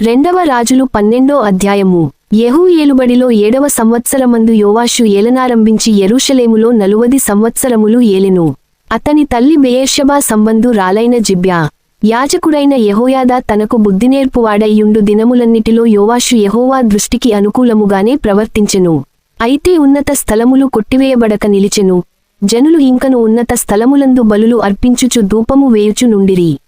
రెండవ రాజులు పన్నెండో అధ్యాయము. యహూ ఏలుబడిలో ఏడవ సంవత్సరమందు యోవాషు ఏలనారంభించి ఎరుషలేములో నలువది సంవత్సరములు ఏలెను. అతని తల్లి బెయేర్షబా సంబంధు రాలైన జిబ్యా. యాజకుడైన యహోయాదా తనకు బుద్ధినేర్పువాడయ్యుండు దినములన్నిటిలో యోవాషు యహోవా దృష్టికి అనుకూలముగానే ప్రవర్తించెను. అయితే ఉన్నత స్థలములు కొట్టివేయబడక నిలిచెను. జనులు ఇంకను ఉన్నత స్థలములందు బలులు అర్పించుచు ధూపము వేయుచు నుండిరి.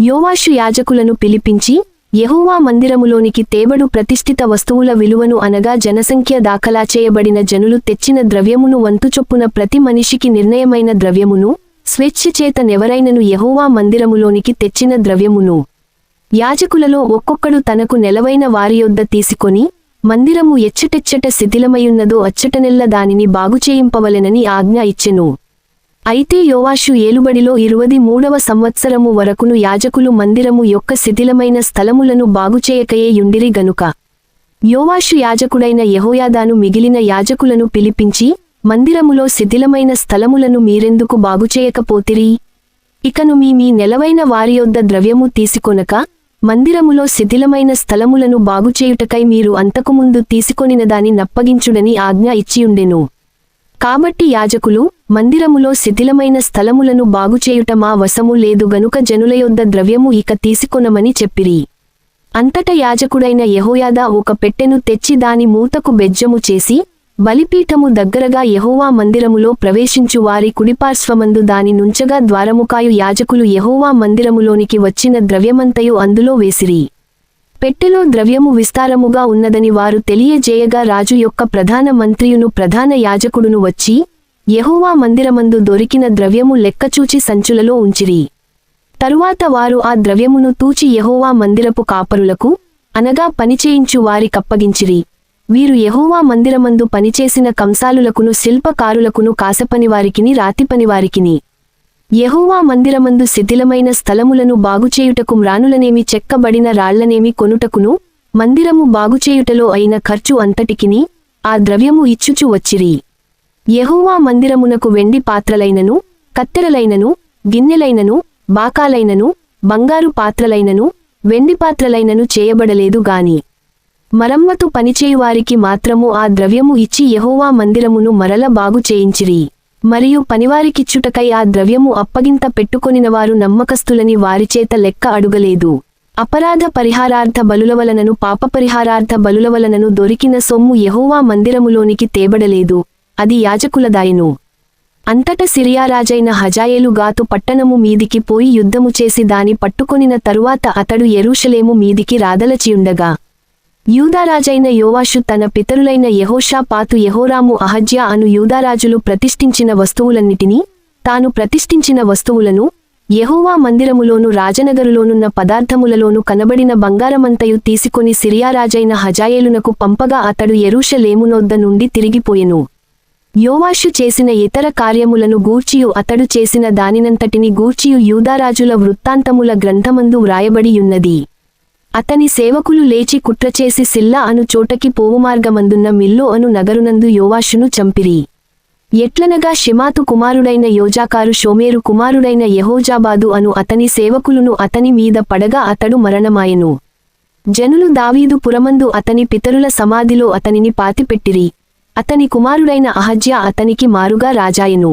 యోవాషు యాజకులను పిలిపించి యహోవా మందిరములోనికి తేబడు ప్రతిష్ఠిత వస్తువుల విలువను అనగా జనసంఖ్య దాఖలా చేయబడిన జనులు తెచ్చిన ద్రవ్యమును వంతుచొప్పున ప్రతి మనిషికి నిర్ణయమైన ద్రవ్యమును స్వేచ్ఛచేత నెవరైనను యెహోవా మందిరములోనికి తెచ్చిన ద్రవ్యమును. యాజకులలో ఒక్కొక్కడు తనకు నెలవైన వారి యొద్ద తీసుకొని మందిరము ఎచ్చటెచ్చట శిథిలమయున్నదో అచ్చటనెల్ల దానిని బాగుచేయింపవలెనని ఆజ్ఞ ఇచ్చెను. అయితే యోవాషు ఏలుబడిలో ఇరువది మూడవ సంవత్సరము వరకును యాజకులు మందిరము యొక్క శిథిలమైన స్థలములను బాగుచేయకయే యుండిరి గనుక. యోవాషు యాజకుడైన యహోయాదాను మిగిలిన యాజకులను పిలిపించి మందిరములో శిథిలమైన స్థలములను మీరెందుకు బాగుచేయకపోతిరి? ఇకను మీ మీ నెలవైన వారి యొద్ద ద్రవ్యము తీసుకొనక మందిరములో శిథిలమైన స్థలములను బాగుచేయుటకై మీరు అంతకుముందు తీసుకొనిన దాని నప్పగించుడని ఆజ్ఞ ఇచ్చియుండెను. కాబట్టి యాజకులు మందిరములో శిథిలమైన స్థలములను బాగుచేయుట మా వశము లేదు గనుక జనులయొద్ద ద్రవ్యము ఇక తీసుకొనమని చెప్పిరి. అంతట యాజకుడైన యహోయాద ఒక పెట్టెను తెచ్చి దాని మూతకు బెజ్జము చేసి బలిపీఠము దగ్గరగా యహోవా మందిరములో ప్రవేశించు వారి కుడిపార్శ్వమందు దాని నుంచగా ద్వారముకాయు యాజకులు యహోవా మందిరములోనికి వచ్చిన ద్రవ్యమంతయు అందులో వేసిరి. పెట్టెలో ద్రవ్యము విస్తారముగా ఉన్నదని వారు తెలియజేయగా రాజు యొక్క ప్రధాన మంత్రియును ప్రధాన యాజకుడును వచ్చి యెహోవా మందిరమందు దొరికిన ద్రవ్యము లెక్కచూచి సంచులలో ఉంచిరి. తరువాత వారు ఆ ద్రవ్యమును తూచి యహోవా మందిరపు కాపరులకు అనగా పనిచేయించు వారి కప్పగించిరి వీరు యహోవా మందిరమందు పనిచేసిన కంసాలులకును శిల్పకారులకును కాసపనివారికిని రాతిపనివారికిని. యహోవా మందిరమందు శిథిలమైన స్థలములను బాగుచేయుటకు మ్రానులనేమి చెక్కబడిన రాళ్ళనేమి కొనుటకును మందిరము బాగుచేయుటలో అయిన ఖర్చు అంతటికిని ఆ ద్రవ్యము ఇచ్చుచు వచ్చిరి. యహోవా మందిరమునకు వెండి పాత్రలైనను కత్తెరలైనను గిన్నెలైనను బాకాలైనను బంగారు పాత్రలైనను వెండి పాత్రలైనను చేయబడలేదు గాని. మరమ్మతు పనిచేయువారికి మాత్రము ఆ ద్రవ్యము ఇచ్చి యహోవా మందిరమును మరల బాగు చేయించిరి. మరియు పనివారికిచ్చుటకై ఆ ద్రవ్యము అప్పగింత పెట్టుకొనినవారు నమ్మకస్తులని వారిచేత లెక్క అడుగలేదు. అపరాధ పరిహారార్థ బలులవలనను పాపపరిహారార్థ బలులవలనను దొరికిన సొమ్ము యహోవా మందిరములోనికి తేబడలేదు. అది యాజకులదాయను. అంతట సిరియారాజైన హజాయేలు గాతు పట్టణము మీదికి పోయి యుద్ధము చేసి దాని పట్టుకొనిన తరువాత అతడు ఎరూషలేము మీదికి రాదలచియుండగా. యూదారాజైన యోవాషు తన పితరులైన యెహోషాపాతు యహోరాము అహజ్యా అను యూదారాజులు ప్రతిష్ఠించిన వస్తువులన్నిటినీ తాను ప్రతిష్ఠించిన వస్తువులను యహోవా మందిరములోను రాజనగరులోనున్న పదార్థములలోను కనబడిన బంగారమంతయు తీసుకొని సిరియారాజైన హజాయేలునకు పంపగా అతడు ఎరూషలేమునొద్ద నుండి తిరిగిపోయెను. యోవాషు చేసిన ఇతర కార్యములను గూర్చియు అతడు చేసిన దానినంతటిని గూర్చియు యూదారాజుల వృత్తాంతముల గ్రంథమందు వ్రాయబడియున్నది. అతని సేవకులు లేచి కుట్రచేసి సిల్లా అను చోటకి పోవుమార్గమందున్న మిల్లో అను నగరునందు యోవాషును చంపిరి. ఎట్లనగా షిమాతు కుమారుడైన యోజాకారు షోమేరు కుమారుడైన యహోజాబాదు అను అతని సేవకులును అతని మీద పడగా అతడు మరణమాయెను. జనులు దావీదు పురమందు అతని పితరుల సమాధిలో అతనిని పాతిపెట్టిరి. అతని కుమారుడైన అహజ్య అతనికి మారుగా రాజాయను.